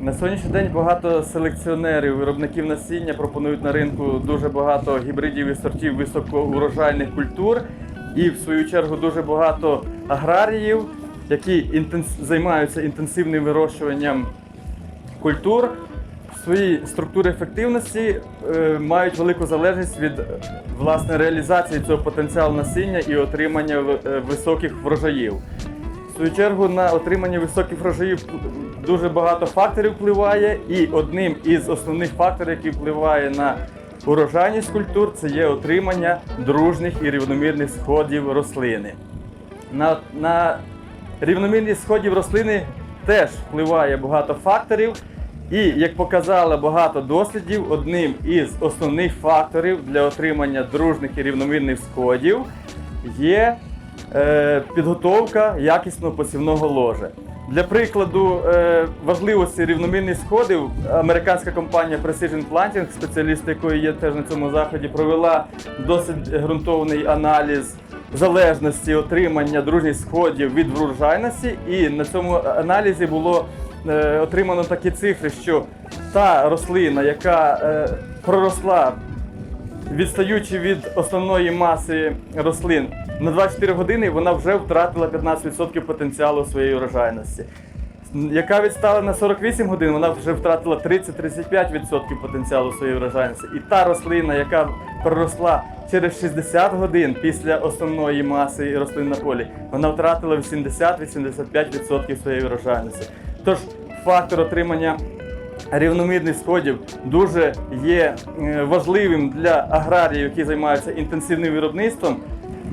На сьогоднішній день багато селекціонерів, виробників насіння пропонують на ринку дуже багато гібридів і сортів високоурожайних культур. І в свою чергу дуже багато аграріїв, які займаються інтенсивним вирощуванням культур в своїй структурі ефективності е, мають велику залежність від власне реалізації цього потенціалу насіння і отримання е, високих врожаїв. В свою чергу на отримання високих врожаїв дуже багато факторів впливає, і одним із основних факторів, який впливає на урожайність культур, це є отримання дружних і рівномірних сходів рослини. На, на рівномірність сходів рослини теж впливає багато факторів. І як показало багато дослідів, одним із основних факторів для отримання дружних і рівномірних сходів є підготовка якісного посівного ложа. Для прикладу е, важливості рівномірних сходів американська компанія Precision Planting, спеціаліст якої є теж на цьому заході, провела досить ґрунтовний аналіз залежності отримання дружніх сходів від врожайності, і на цьому аналізі було е, отримано такі цифри, що та рослина, яка е, проросла відстаючи від основної маси рослин на 24 години, вона вже втратила 15% потенціалу своєї урожайності. Яка відстала на 48 годин, вона вже втратила 30-35% потенціалу своєї врожайності. І та рослина, яка проросла через 60 годин після основної маси рослин на полі, вона втратила 80-85% своєї врожайності. Тож фактор отримання рівномірних сходів дуже є е, важливим для аграріїв, які займаються інтенсивним виробництвом.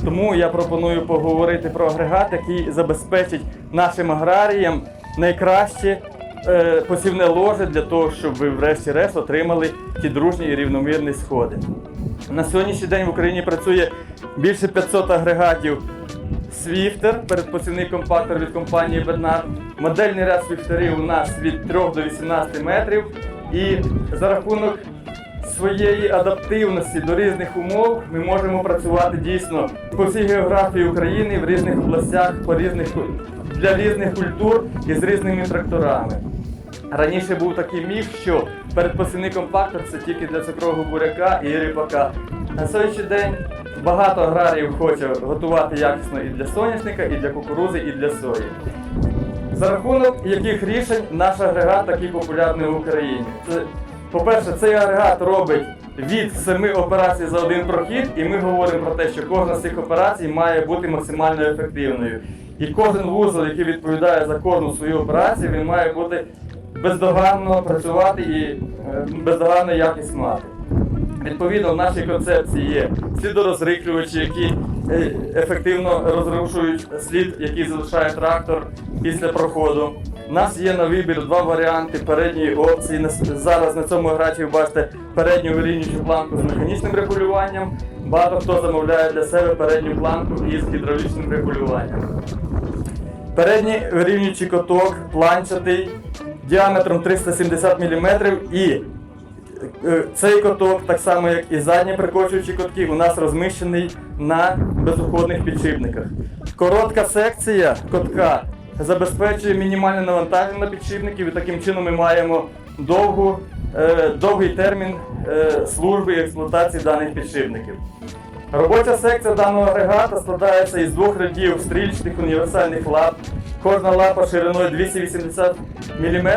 Тому я пропоную поговорити про агрегат, який забезпечить нашим аграріям найкраще е, посівне ложе для того, щоб ви врешті-решт отримали ті дружні і рівномірні сходи. На сьогоднішній день в Україні працює більше 500 агрегатів Swifter, передпосівний компактор від компанії Bernard. Модельний ряд свіфтерів у нас від 3 до 18 метрів. І за рахунок своєї адаптивності до різних умов ми можемо працювати дійсно по всій географії України в різних областях, по різних, для різних культур і з різними тракторами. Раніше був такий міф, що передпосівний компактор це тільки для цукрового буряка і ріпака. На сьогоднішній день багато аграріїв хоче готувати якісно і для соняшника, і для кукурузи, і для сої. За рахунок яких рішень наш агрегат такий популярний в Україні. По-перше, цей агрегат робить від 7 операцій за один прохід, і ми говоримо про те, що кожна з цих операцій має бути максимально ефективною. І кожен вузол, який відповідає за кожну свою операцію, він має бути бездоганно працювати і е, бездоганно якість мати. Відповідно, в нашій концепції є слідорозриклювачі, які е, ефективно розрушують слід, який залишає трактор після проходу. У нас є на вибір два варіанти передньої опції. Зараз на цьому граті ви бачите передню вирівнюючу планку з механічним регулюванням. Багато хто замовляє для себе передню планку із гідравлічним регулюванням. Передній вирівнюючий коток планчатий діаметром 370 мм і цей коток, так само як і задні прикочуючі котки, у нас розміщений на безуходних підшипниках. Коротка секція котка забезпечує мінімальне навантаження на підшипників і таким чином ми маємо довгу, е, довгий термін е, служби і експлуатації даних підшипників. Робоча секція даного агрегата складається із двох рядів стрільчатих універсальних лап. Кожна лапа шириною 280 мм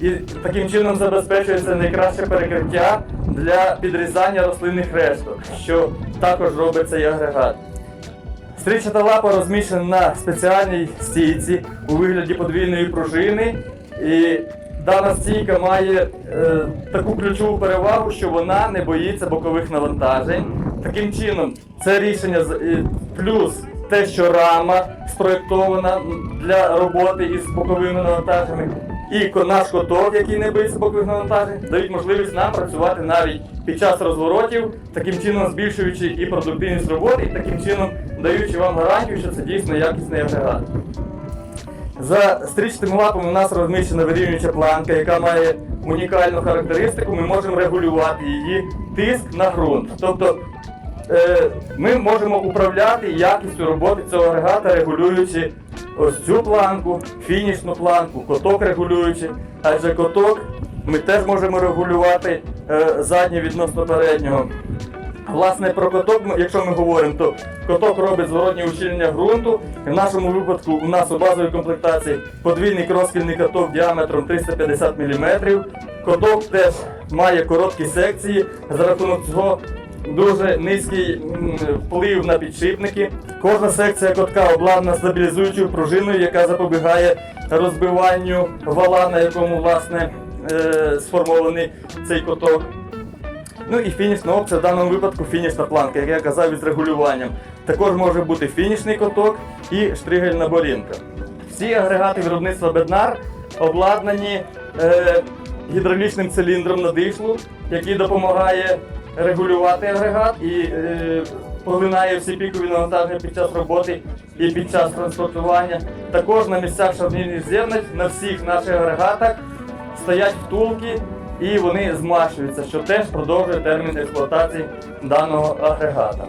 і таким чином забезпечується найкраще перекриття для підрізання рослинних решток, що також робить цей агрегат. Стрільчата лапа розміщена на спеціальній стійці у вигляді подвійної пружини. І дана стійка має е, таку ключову перевагу, що вона не боїться бокових навантажень. Таким чином, це рішення плюс те, що рама спроєктована для роботи із боковими навантаженнями. І наш коток, який не боїться бокових навантажень, дають можливість нам працювати навіть під час розворотів, таким чином збільшуючи і продуктивність роботи, і таким чином даючи вам гарантію, що це дійсно якісний агрегат. За стрічними лапами у нас розміщена вирівнююча планка, яка має унікальну характеристику. Ми можемо регулювати її тиск на ґрунт. Тобто ми можемо управляти якістю роботи цього агрегата, регулюючи ось цю планку, фінішну планку, коток регулюючи, адже коток ми теж можемо регулювати е, задній відносно переднього. Власне, про коток, якщо ми говоримо, то коток робить зворотнє ущільнення ґрунту. В нашому випадку у нас у базовій комплектації подвійний розкільний коток діаметром 350 мм. Коток теж має короткі секції, за рахунок цього дуже низький вплив на підшипники. Кожна секція котка обладнана стабілізуючою пружиною, яка запобігає розбиванню вала, на якому власне е, сформований цей коток. Ну і фінішна опція в даному випадку фінішна планка, як я казав, із регулюванням. Також може бути фінішний коток і штригельна борінка. Всі агрегати виробництва Беднар обладнані е, гідравлічним циліндром на дишлу, який допомагає регулювати агрегат і е, поглинає всі пікові навантаження під час роботи і під час транспортування. Також на місцях шарнірних зернять на всіх наших агрегатах стоять втулки і вони змащуються, що теж продовжує термін експлуатації даного агрегата.